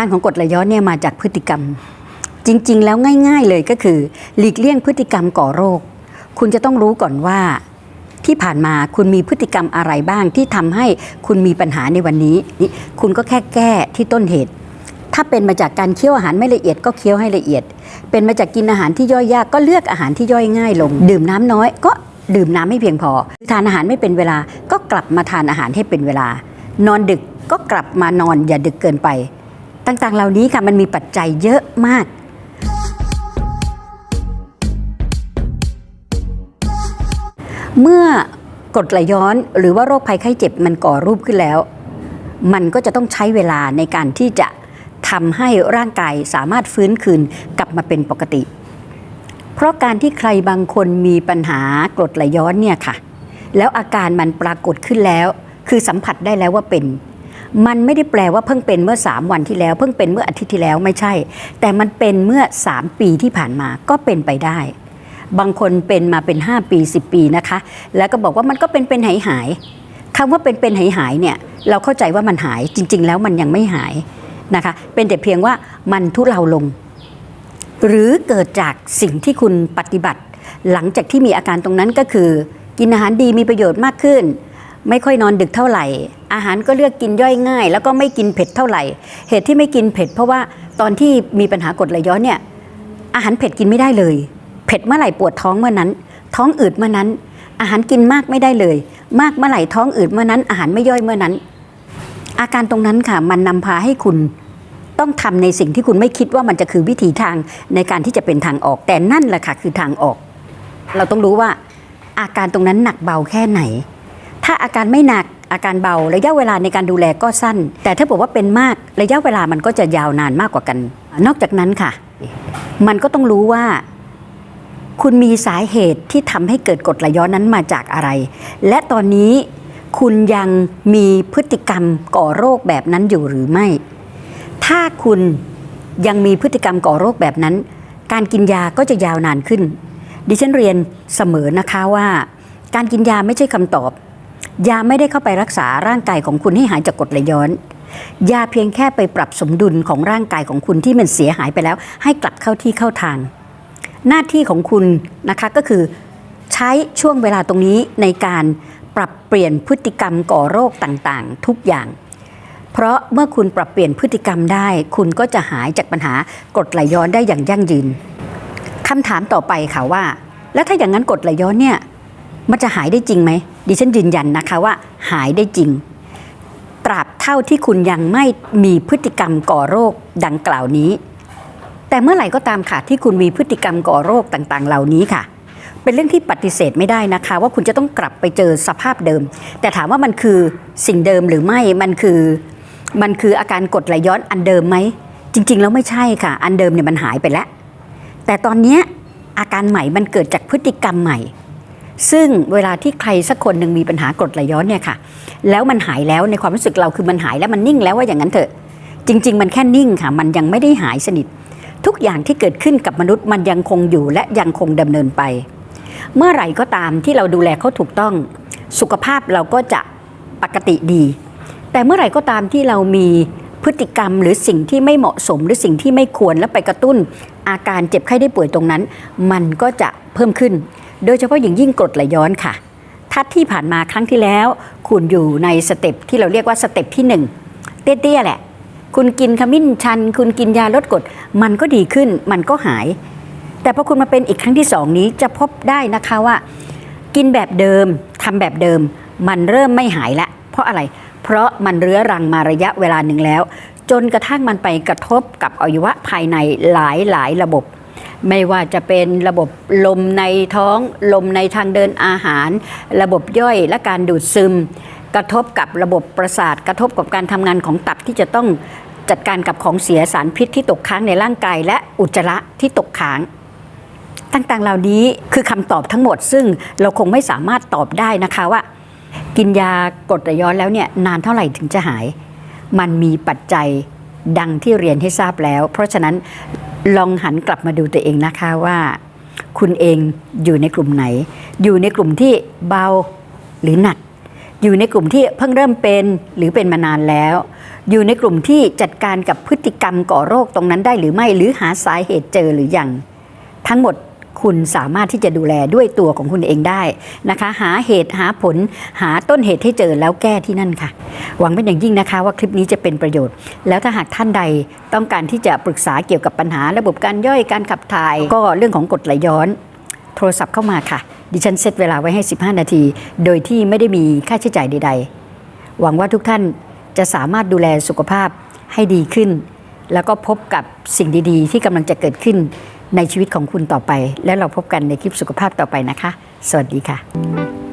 การของกรดไหลย้อนเนี่ยมาจากพฤติกรรม จริงๆ แล้วง่าย ๆ เลยก็คือ หลีกเลี่ยงพฤติกรรมก่อโรค คุณจะต้องรู้ก่อนว่าที่ผ่านมาคุณมีพฤติกรรมอะไรบ้างที่ทำให้คุณมีปัญหาในวันนี้นี่คุณก็แค่แก้ที่ต้นเหตุ ถ้าเป็นมาจากการเคี้ยวอาหารไม่ละเอียดก็เคี้ยวให้ละเอียด เป็นมาจากกินอาหารที่ย่อยยากก็เลือกอาหารที่ย่อยง่ายลง ดื่มน้ำน้อย ก็ดื่มน้ำให้เพียงพอ ทานอาหารไม่เป็นเวลาก็กลับมาทานอาหารให้เป็นเวลา นอนดึกก็กลับมานอนอย่าดึกเกินไป ต่างๆ เหล่านี้ค่ะมันมีปัจจัยเยอะมาก เมื่อกรดไหลย้อนหรือว่าโรคภัยไข้เจ็บมันก่อรูปขึ้นแล้ว มันก็จะต้องใช้เวลาในการที่จะทำให้ร่างกายสามารถฟื้นคืนกลับมาเป็นปกติ เพราะการที่ใครบางคนมีปัญหากรดไหลย้อนเนี่ยค่ะ แล้วอาการมันปรากฏขึ้นแล้ว คือสัมผัสได้แล้วว่าเป็น มันไม่ได้แปลว่าเพิ่งเป็นเมื่อ 3 วันที่แล้ว เพิ่งเป็นเมื่ออาทิตย์ที่แล้วไม่ใช่ แต่มันเป็นเมื่อ 3 ปีที่ผ่านมาก็เป็นไปได้ บางคนเป็นมาเป็น 5 ปี 10 ปีนะคะ แล้วก็บอกว่ามันก็เป็นเป็นหายหายคำว่าเป็นเป็นหายหายเนี่ยเราเข้าใจว่ามันหายจริง ๆ แล้วมันยังไม่หายนะคะ เป็นแต่เพียงว่ามันทุเลาลง หรือเกิดจากสิ่งที่คุณปฏิบัติ หลังจากที่มีอาการตรงนั้นก็คือ กินอาหารดีมีประโยชน์มากขึ้น ไม่ค่อยนอนดึกเท่าไหร่ อาหารก็เลือกกินย่อยง่าย แล้วก็ไม่กินเผ็ดเท่าไหร่ เหตุที่ไม่กินเผ็ด เพราะว่าตอนที่มีปัญหากรดไหลย้อนเนี่ยอาหารเผ็ดกินไม่ได้เลย เผ็ดเมื่อไหร่ปวดท้องเมื่อนั้น ท้องอืดเมื่อนั้น อาหารกินมากไม่ได้เลย มากเมื่อไหร่ท้องอืดเมื่อนั้น อาหารไม่ย่อยเมื่อนั้น อาการตรงนั้นค่ะ มันนำพาให้คุณต้องทำในสิ่งที่คุณไม่คิดว่ามันจะคือวิถีทางในการที่จะเป็นทางออก แต่นั่นแหละค่ะคือทางออก เราต้องรู้ว่าอาการตรงนั้นหนักเบาแค่ไหน ถ้าอาการไม่หนักอาการเบาระยะเวลาในการดูแลก็สั้น แต่ถ้าบอกว่าเป็นมากระยะเวลามันก็จะยาวนานมากกว่ากัน นอกจากนั้นค่ะ มันก็ต้องรู้ว่า คุณมีสาเหตุที่ทำให้เกิดกรดไหลย้อนนั้นมาจากอะไร และตอนนี้คุณยังมีพฤติกรรมก่อโรคแบบนั้นอยู่หรือไม่ ถ้าคุณยังมีพฤติกรรมก่อโรคแบบนั้น การกินยาก็จะยาวนานขึ้น ดิฉันเรียนเสมอนะคะว่า การกินยาไม่ใช่คำตอบ ยาไม่ได้เข้าไปรักษาร่างกายของคุณให้หายจากกรดไหลย้อน ยาเพียงแค่ไปปรับสมดุลของร่างกายของคุณที่มันเสียหายไปแล้ว ให้กลับเข้าที่เข้าทาง หน้าที่ของคุณนะคะก็คือใช้ช่วงเวลาตรงนี้ในการปรับเปลี่ยนพฤติกรรมก่อโรคต่างๆ ทุกอย่าง เพราะเมื่อคุณปรับเปลี่ยนพฤติกรรมได้ คุณก็จะหายจากปัญหากรดไหลย้อนได้อย่างยั่งยืนคำถามต่อไปค่ะว่า แล้วถ้าอย่างนั้นกรดไหลย้อนเนี่ย มันจะหายได้จริงไหมดิฉันยืนยันนะคะว่าหายได้จริง ตราบเท่าที่คุณยังไม่มีพฤติกรรมก่อโรคดังกล่าวนี้ แต่เมื่อไหร่ก็ตามค่ะที่คุณมีพฤติกรรมก่อโรคต่างๆ เหล่านี้ค่ะ เป็นเรื่องที่ปฏิเสธไม่ได้นะคะ ว่าคุณจะต้องกลับไปเจอสภาพเดิม แต่ถามว่ามันคือสิ่งเดิมหรือไม่มันคือมันคืออาการกดไหลย้อนอันเดิมไหมจริง ๆ แล้วไม่ใช่ค่ะ อันเดิมเนี่ยมันหายไปแล้ว แต่ตอนนี้อาการใหม่มันเกิดจากพฤติกรรมใหม่ ซึ่งเวลาที่ใครสักคนหนึ่งมีปัญหากรดไหลย้อนเนี่ยค่ะ แล้วมันหายแล้วในความรู้สึกเราคือมันหายแล้วมันนิ่งแล้วว่าอย่างนั้นเถอะ จริง ๆ มันแค่นิ่งค่ะ มันยังไม่ได้หายสนิท ทุกอย่างที่เกิดขึ้นกับมนุษย์มันยังคงอยู่และยังคงดำเนินไป เมื่อไหร่ก็ตามที่เราดูแลเขาถูกต้อง สุขภาพเราก็จะปกติดี แต่เมื่อไหร่ก็ตามที่เรามีพฤติกรรมหรือสิ่งที่ไม่เหมาะสมหรือสิ่งที่ไม่ควรและไปกระตุ้นอาการเจ็บไข้ได้ป่วยตรงนั้น มันก็จะเพิ่มขึ้น โดยเฉพาะอย่างยิ่งกรดไหลย้อนค่ะถ้าที่ผ่านมาครั้งที่แล้ว คุณอยู่ในสเต็ปที่เราเรียกว่าสเต็ปที่หนึ่งเตี้ยๆแหละ คุณกินขมิ้นชัน คุณกินยาลดกรดมันก็ดีขึ้นมันก็หาย แต่พอคุณมาเป็นอีกครั้งที่สองนี้จะพบได้นะคะว่า กินแบบเดิมทำแบบเดิม มันเริ่มไม่หายละ เพราะอะไร เพราะมันเรื้อรังมาระยะเวลาหนึ่งแล้ว จนกระทั่งมันไปกระทบกับอวัยวะภายในหลายหลายระบบ ไม่ว่าจะเป็นระบบลมในท้อง ลมในทางเดินอาหาร ระบบย่อยและการดูดซึม กระทบกับระบบประสาท กระทบกับการทำงานของตับที่จะต้องจัดการกับของเสียสารพิษที่ตกค้างในร่างกาย และอุจจาระที่ตกค้างต่างๆ เหล่านี้คือคำตอบทั้งหมด ซึ่งเราคงไม่สามารถตอบได้นะคะว่า กินยากดไหลย้อนแล้วเนี่ยนานเท่าไหร่ถึงจะหาย มันมีปัจจัยดังที่เรียนให้ทราบแล้ว เพราะฉะนั้น ลองหันกลับมาดูตัวเองนะคะว่า คุณเองอยู่ในกลุ่มไหน อยู่ในกลุ่มที่เบาหรือหนัก อยู่ในกลุ่มที่เพิ่งเริ่มเป็นหรือเป็นมานานแล้ว อยู่ในกลุ่มที่จัดการกับพฤติกรรมก่อโรคตรงนั้นได้หรือไม่หรือหาสาเหตุเจอหรือยังทั้งหมดคุณสามารถที่จะดูแลด้วยตัวของคุณเองได้นะคะ หาเหตุหาผลหาต้นเหตุให้เจอแล้วแก้ที่นั่นค่ะ หวังเป็นอย่างยิ่งนะคะว่าคลิปนี้จะเป็นประโยชน์ แล้วถ้าหากท่านใดต้องการที่จะปรึกษาเกี่ยวกับปัญหาระบบการย่อยการขับถ่าย ก็เรื่องของกรดไหลย้อน โทรศัพท์เข้ามาค่ะ ดิฉันเซตเวลาไว้ให้ 15 นาที โดยที่ไม่ได้มีค่าใช้จ่ายใด ๆ หวังว่าทุกท่านจะสามารถดูแลสุขภาพให้ดีขึ้น แล้วก็พบกับสิ่งดีๆ ที่กำลังจะเกิดขึ้นในชีวิตของคุณต่อไป แล้วเราพบกันในคลิปสุขภาพต่อไปนะคะ สวัสดีค่ะ